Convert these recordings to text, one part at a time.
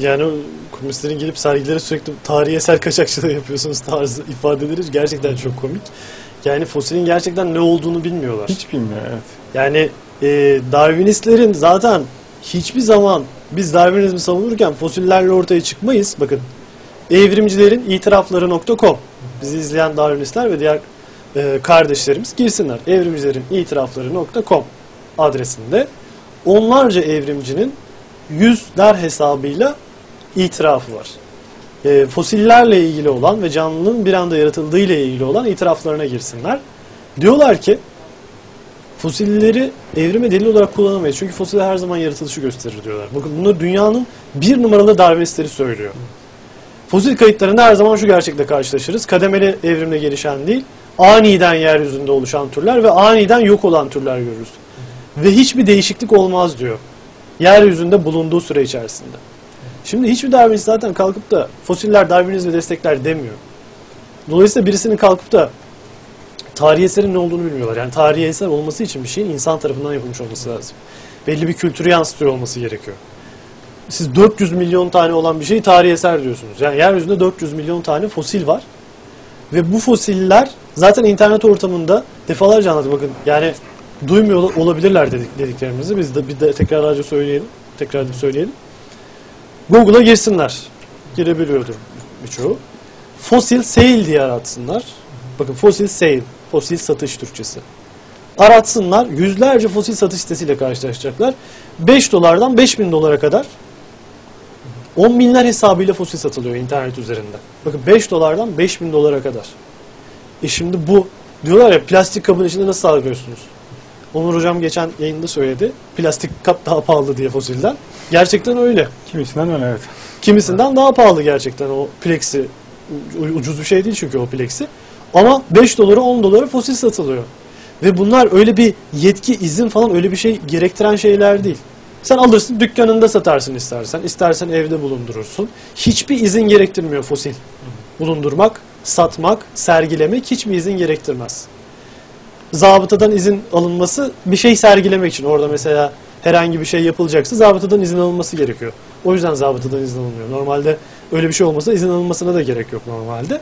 Yani komünistlerin gelip sergilere sürekli tarihi eser kaçakçılığı yapıyorsunuz tarzı ifadeleri gerçekten çok komik. Yani fosilin gerçekten ne olduğunu bilmiyorlar. Hiç bilmiyor evet. Yani e, Darwinistlerin zaten hiçbir zaman biz Darwinizmi savunurken fosillerle ortaya çıkmayız. Bakın evrimcilerin itirafları.com bizi izleyen Darwinistler ve diğer e, kardeşlerimiz girsinler. Evrimcilerin itirafları.com adresinde onlarca evrimcinin yüzler hesabıyla itirafı var. E, fosillerle ilgili olan ve canlının bir anda yaratıldığı ile ilgili olan itiraflarına girsinler. Diyorlar ki fosilleri evrime delil olarak kullanamayız. Çünkü fosiller her zaman yaratılışı gösterir diyorlar. Bakın bunları dünyanın bir numaralı Darwinistleri söylüyor. Fosil kayıtlarında her zaman şu gerçekle karşılaşırız. Kademeli evrimle gelişen değil, aniden yeryüzünde oluşan türler ve aniden yok olan türler görürüz. Ve hiçbir değişiklik olmaz diyor. Yeryüzünde bulunduğu süre içerisinde. Şimdi hiçbir Darwinist zaten kalkıp da fosiller Darwinizmi destekler demiyor. Dolayısıyla birisinin kalkıp da tarihi eserin ne olduğunu bilmiyorlar. Yani tarihi eser olması için bir şeyin insan tarafından yapılmış olması lazım. Belli bir kültürü yansıtıyor olması gerekiyor. Siz 400 milyon tane olan bir şeyi tarihi eser diyorsunuz. Yani yeryüzünde 400 milyon tane fosil var. Ve bu fosiller zaten internet ortamında defalarca anlattım. Bakın yani duymuyor olabilirler dedik, dediklerimizi. Biz de bir de tekrarlarca söyleyelim. Tekrar söyleyelim. Google'a girsinler. Girebiliyordur birçoğu. Fosil sale diye aratsınlar. Bakın fosil sale, fosil satış Türkçesi. Aratsınlar, yüzlerce fosil satış sitesiyle karşılaşacaklar. 5 dolardan 5000 dolara kadar 10 binler hesabıyla fosil satılıyor internet üzerinde. Bakın 5 dolardan 5000 dolara kadar. E şimdi bu diyorlar ya plastik kabın içinde nasıl alıyorsunuz? Onur hocam geçen yayında söyledi. Plastik kap daha pahalı diye fosilden. Gerçekten öyle. Kimisinden öyle evet. Kimisinden daha pahalı gerçekten o plexi. Ucuz bir şey değil çünkü o plexi. Ama 5 dolara 10 dolara fosil satılıyor. Ve bunlar öyle bir yetki, izin falan öyle bir şey gerektiren şeyler değil. Sen alırsın dükkanında satarsın istersen, istersen evde bulundurursun. Hiçbir izin gerektirmiyor fosil. Bulundurmak, satmak, sergilemek hiçbir izin gerektirmez. Zabıtadan izin alınması bir şey sergilemek için. Orada mesela herhangi bir şey yapılacaksa zabıtadan izin alınması gerekiyor. O yüzden zabıtadan izin alınmıyor. Normalde öyle bir şey olmasa izin alınmasına da gerek yok normalde.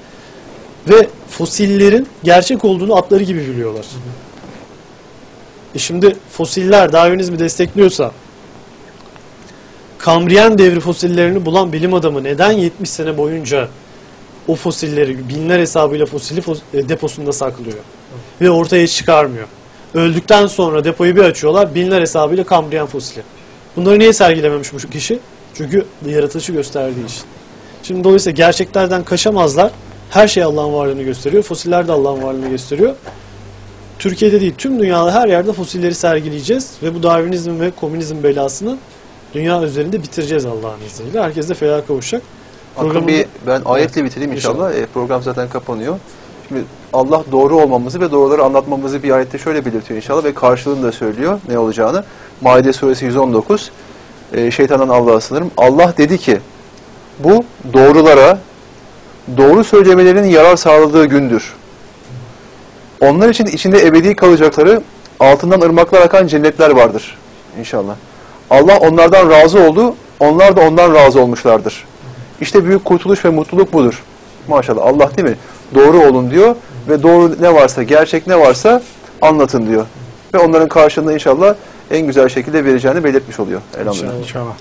Ve fosillerin gerçek olduğunu atları gibi biliyorlar. E şimdi fosiller Darwinizmi destekliyorsa Kambriyen devri fosillerini bulan bilim adamı neden 70 sene boyunca o fosilleri binler hesabıyla fosili fos- e, deposunda saklıyor ve ortaya çıkarmıyor. Öldükten sonra depoyu bir açıyorlar binler hesabıyla Kambriyen fosili. Bunları niye sergilememiş bu kişi? Çünkü yaratılışı gösterdiği için. Şimdi dolayısıyla gerçeklerden kaçamazlar. Her şey Allah'ın varlığını gösteriyor. Fosiller de Allah'ın varlığını gösteriyor. Türkiye'de değil, tüm dünyada her yerde fosilleri sergileyeceğiz ve bu Darwinizm ve komünizm belasını dünya üzerinde bitireceğiz Allah'ın izniyle. Herkes de felaha kavuşacak. Programı- bir ben ayetle bitireyim inşallah. E, program zaten kapanıyor. Şimdi Allah doğru olmamızı ve doğruları anlatmamızı bir ayette şöyle belirtiyor inşallah ve karşılığını da söylüyor ne olacağını. Maide suresi 119. E, şeytandan Allah'a sınırım. Allah dedi ki bu doğrulara doğru söylemelerinin yarar sağladığı gündür. Onlar için içinde ebedi kalacakları altından ırmaklar akan cennetler vardır inşallah. Allah onlardan razı oldu, onlar da ondan razı olmuşlardır. İşte büyük kurtuluş ve mutluluk budur. Maşallah Allah değil mi? Doğru olun diyor ve doğru ne varsa, gerçek ne varsa anlatın diyor. Ve onların karşılığında inşallah en güzel şekilde vereceğini belirtmiş oluyor. Elhamdülillah. İnşallah.